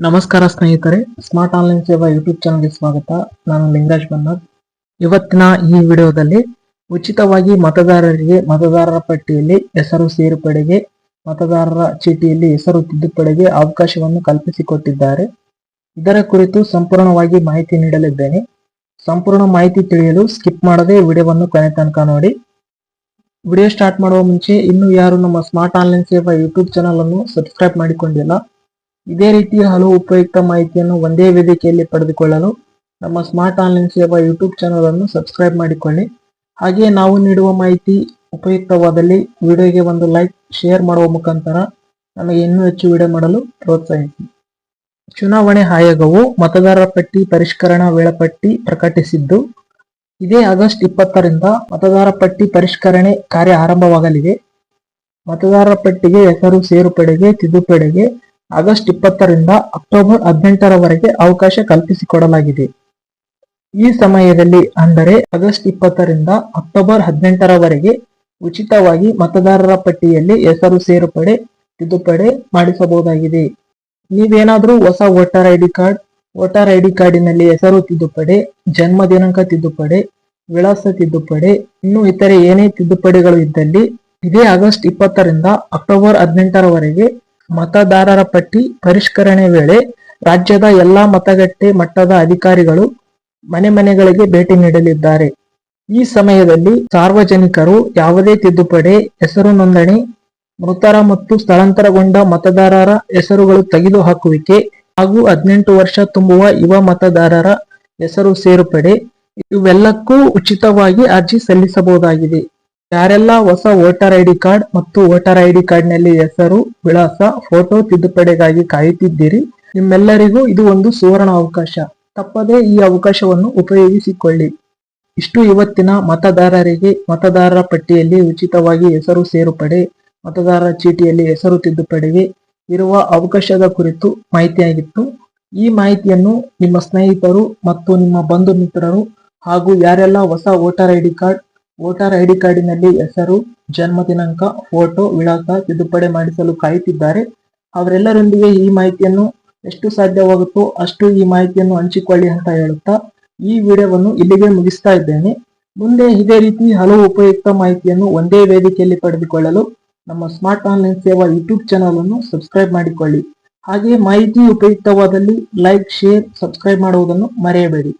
ನಮಸ್ಕಾರ ಸ್ನೇಹಿತರೆ smart online Seva YouTube ಚಾನಲ್ಗೆ ಸ್ವಾಗತ. ನಾನು ಲಿಂಗರಾಜ್ ಬನ್ನಾರ್. ಇವತ್ತಿನ ಈ ವಿಡಿಯೋದಲ್ಲಿ ಉಚಿತವಾಗಿ ಮತದಾರರಿಗೆ ಮತದಾರರ ಪಟ್ಟಿಯಲ್ಲಿ ಹೆಸರು ಸೇರ್ಪಡೆಗೆ, ಮತದಾರರ ಚೀಟಿಯಲ್ಲಿ ಹೆಸರು ತಿದ್ದುಪಡೆಗೆ ಅವಕಾಶವನ್ನು ಕಲ್ಪಿಸಿಕೊಟ್ಟಿದ್ದಾರೆ. ಇದರ ಕುರಿತು ಸಂಪೂರ್ಣವಾಗಿ ಮಾಹಿತಿ ನೀಡಲಿದ್ದೇನೆ. ಸಂಪೂರ್ಣ ಮಾಹಿತಿ ತಿಳಿಯಲು ಸ್ಕಿಪ್ ಮಾಡದೆ ವಿಡಿಯೋವನ್ನು ಕೊನೆ ತನಕ ನೋಡಿ. ವಿಡಿಯೋ ಸ್ಟಾರ್ಟ್ ಮಾಡುವ ಮುಂಚೆ, ಇನ್ನೂ ಯಾರು ನಮ್ಮ Smart Online Seva YouTube channel ಅನ್ನು ಸಬ್ಸ್ಕ್ರೈಬ್ ಮಾಡಿಕೊಂಡಿಲ್ಲ ಇದೇ ರೀತಿಯ ಹಲವು ಉಪಯುಕ್ತ ಮಾಹಿತಿಯನ್ನು ಒಂದೇ ವೇದಿಕೆಯಲ್ಲಿ ಪಡೆದುಕೊಳ್ಳಲು ನಮ್ಮ Smart Online Seva YouTube channel ಅನ್ನು ಸಬ್ಸ್ಕ್ರೈಬ್ ಮಾಡಿಕೊಳ್ಳಿ. ಹಾಗೆಯೇ ನಾವು ನೀಡುವ ಮಾಹಿತಿ ಉಪಯುಕ್ತವಾದಲ್ಲಿ ವಿಡಿಯೋಗೆ ಒಂದು ಲೈಕ್ ಶೇರ್ ಮಾಡುವ ಮುಖಾಂತರ ನಮಗೆ ಇನ್ನೂ ಹೆಚ್ಚು ವಿಡಿಯೋ ಮಾಡಲು ಪ್ರೋತ್ಸಾಹಿಸಿ. ಚುನಾವಣೆ ಆಯೋಗವು ಮತದಾರರ ಪಟ್ಟಿ ಪರಿಷ್ಕರಣಾ ವೇಳಾಪಟ್ಟಿ ಪ್ರಕಟಿಸಿದ್ದು, ಇದೇ ಆಗಸ್ಟ್ ಇಪ್ಪತ್ತರಿಂದ ಮತದಾರ ಪಟ್ಟಿ ಪರಿಷ್ಕರಣೆ ಕಾರ್ಯ ಆರಂಭವಾಗಲಿದೆ. ಮತದಾರರ ಪಟ್ಟಿಗೆ ಹೆಸರು, ಸೇರುಪಡೆಗೆ, ತಿದ್ದುಪಡಿಗೆ ಆಗಸ್ಟ್ ಇಪ್ಪತ್ತರಿಂದ ಅಕ್ಟೋಬರ್ ಹದಿನೆಂಟರವರೆಗೆ ಅವಕಾಶ ಕಲ್ಪಿಸಿಕೊಡಲಾಗಿದೆ. ಈ ಸಮಯದಲ್ಲಿ ಅಂದರೆ ಆಗಸ್ಟ್ ಇಪ್ಪತ್ತರಿಂದ ಅಕ್ಟೋಬರ್ ಹದಿನೆಂಟರವರೆಗೆ ಉಚಿತವಾಗಿ ಮತದಾರರ ಪಟ್ಟಿಯಲ್ಲಿ ಹೆಸರು ಸೇರ್ಪಡೆ, ತಿದ್ದುಪಡೆ ಮಾಡಿಸಬಹುದಾಗಿದೆ. ನೀವೇನಾದರೂ ಹೊಸ voter ID card, voter ID ಕಾರ್ಡಿನಲ್ಲಿ ಹೆಸರು ತಿದ್ದುಪಡಿ, ಜನ್ಮ ದಿನಾಂಕ ತಿದ್ದುಪಡಿ, ವಿಳಾಸ ತಿದ್ದುಪಡಿ, ಇನ್ನು ಇತರೆ ಏನೇ ತಿದ್ದುಪಡಿಗಳು ಇದ್ದಲ್ಲಿ ಇದೇ ಆಗಸ್ಟ್ ಇಪ್ಪತ್ತರಿಂದ ಅಕ್ಟೋಬರ್ ಹದಿನೆಂಟರವರೆಗೆ ಮತದಾರರ ಪಟ್ಟಿ ಪರಿಷ್ಕರಣೆ ವೇಳೆ ರಾಜ್ಯದ ಎಲ್ಲಾ ಮತಗಟ್ಟೆ ಮಟ್ಟದ ಅಧಿಕಾರಿಗಳು ಮನೆ ಮನೆಗಳಿಗೆ ಭೇಟಿ ನೀಡಲಿದ್ದಾರೆ. ಈ ಸಮಯದಲ್ಲಿ ಸಾರ್ವಜನಿಕರು ಯಾವುದೇ ತಿದ್ದುಪಡಿ, ಹೆಸರು ನೋಂದಣಿ, ಮೃತರ ಮತ್ತು ಸ್ಥಳಾಂತರಗೊಂಡ ಮತದಾರರ ಹೆಸರುಗಳು ತೆಗೆದುಹಾಕುವಿಕೆ ಹಾಗೂ ಹದಿನೆಂಟು ವರ್ಷ ತುಂಬುವ ಯುವ ಮತದಾರರ ಹೆಸರು ಸೇರ್ಪಡೆ ಇವೆಲ್ಲಕ್ಕೂ ಉಚಿತವಾಗಿ ಅರ್ಜಿ ಸಲ್ಲಿಸಬಹುದಾಗಿದೆ. ಯಾರೆಲ್ಲ ಹೊಸ ವೋಟರ್ ಐಡಿ ಕಾರ್ಡ್ ಮತ್ತು ವೋಟರ್ ಐಡಿ ಕಾರ್ಡ್ನಲ್ಲಿ ಹೆಸರು, ವಿಳಾಸ, ಫೋಟೋ ತಿದ್ದುಪಡೆಗಾಗಿ ಕಾಯುತ್ತಿದ್ದೀರಿ, ನಿಮ್ಮೆಲ್ಲರಿಗೂ ಇದು ಒಂದು ಸುವರ್ಣ ಅವಕಾಶ. ತಪ್ಪದೇ ಈ ಅವಕಾಶವನ್ನು ಉಪಯೋಗಿಸಿಕೊಳ್ಳಿ. ಇಷ್ಟು ಇವತ್ತಿನ ಮತದಾರರಿಗೆ, ಮತದಾರರ ಪಟ್ಟಿಯಲ್ಲಿ ಉಚಿತವಾಗಿ ಹೆಸರು ಸೇರ್ಪಡೆ, ಮತದಾರರ ಚೀಟಿಯಲ್ಲಿ ಹೆಸರು ತಿದ್ದುಪಡಿಗೆ ಇರುವ ಅವಕಾಶದ ಕುರಿತು ಮಾಹಿತಿಯಾಗಿತ್ತು. ಈ ಮಾಹಿತಿಯನ್ನು ನಿಮ್ಮ ಸ್ನೇಹಿತರು ಮತ್ತು ನಿಮ್ಮ ಬಂಧು ಮಿತ್ರರು ಹಾಗೂ ಯಾರೆಲ್ಲ ಹೊಸ voter ID card voter ID ಕಾರ್ಡಿನಲ್ಲಿ ಹೆಸರು, ಜನ್ಮ ದಿನಾಂಕ, ಫೋಟೋ, ವಿಳಾಸ ತಿದ್ದುಪಡಿ ಮಾಡಿಸಲು ಕಾಯುತ್ತಿದ್ದಾರೆ. ಅವರೆಲ್ಲರೊಂದಿಗೆ ಈ ಮಾಹಿತಿಯನ್ನು ಎಷ್ಟು ಸಾಧ್ಯವಾಗುತ್ತೋ ಅಷ್ಟು ಈ ಮಾಹಿತಿಯನ್ನು ಹಂಚಿಕೊಳ್ಳಿ ಅಂತ ಹೇಳುತ್ತಾ ಈ ವಿಡಿಯೋವನ್ನು ಇಲ್ಲಿಗೆ ಮುಗಿಸ್ತಾ ಇದ್ದೇನೆ. ಮುಂದೆ ಇದೇ ರೀತಿ ಹಲವು ಉಪಯುಕ್ತ ಮಾಹಿತಿಯನ್ನು ಒಂದೇ ವೇದಿಕೆಯಲ್ಲಿ ಪಡೆದುಕೊಳ್ಳಲು ನಮ್ಮ Smart Online Seva YouTube channel ಅನ್ನು ಸಬ್ಸ್ಕ್ರೈಬ್ ಮಾಡಿಕೊಳ್ಳಿ. ಹಾಗೆ ಮಾಹಿತಿ ಉಪಯುಕ್ತವಾದಲ್ಲಿ ಲೈಕ್, ಶೇರ್, ಸಬ್ಸ್ಕ್ರೈಬ್ ಮಾಡುವುದನ್ನು ಮರೆಯಬೇಡಿ.